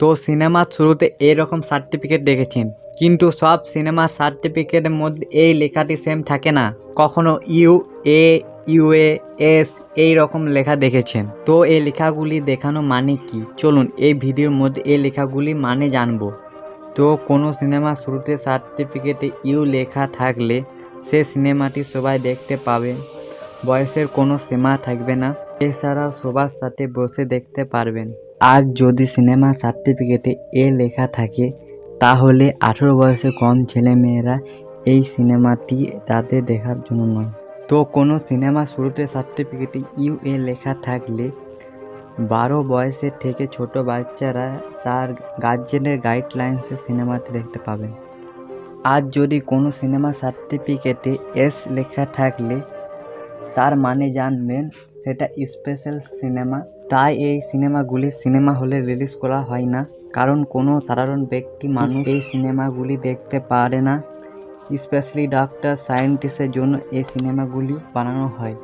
তো সিনেমার শুরুতে এরকম সার্টিফিকেট দেখেছেন। কিন্তু সব সিনেমার সার্টিফিকেটের মধ্যে এই লেখাটি সেম থাকে না। কখনো ইউ, এ ইউএ এস এই রকম লেখা দেখেছেন। তো এই লেখাগুলি দেখানো মানে কি? চলুন এই ভিডিওর মধ্যে এই লেখাগুলি মানে জানব। তো কোনো সিনেমার শুরুতে সার্টিফিকেটে ইউ লেখা থাকলে সে সিনেমাটি সবাই দেখতে পাবে। বয়সের কোনো সীমা থাকবে না। এছাড়াও সবার সাথে বসে দেখতে পারবেন। আর যদি সিনেমা সার্টিফিকেটে এ লেখা থাকে, তাহলে আঠেরো বয়সে কম ছেলেমেয়েরা এই সিনেমাটি তাদের দেখার জন্য নয়। তো কোনো সিনেমা শুরুতে সার্টিফিকেটে ইউ এ লেখা থাকলে বারো বয়সের থেকে ছোট বাচ্চারা তার গার্জেনের গাইডলাইন্সে সিনেমাতে দেখতে পাবেন। আর যদি কোনো সিনেমা সার্টিফিকেটে এস লেখা থাকলে, তার মানে জানবেন সেটা স্পেশাল সিনেমা। তাই এই সিনেমাগুলি সিনেমা হলে রিলিজ করা হয় না। কারণ কোনো সাধারণ ব্যক্তি মানুষ এই সিনেমাগুলি দেখতে পারে না। স্পেশালি ডাক্তার, সায়েন্টিস্টের জন্য এই সিনেমাগুলি বানানো হয়।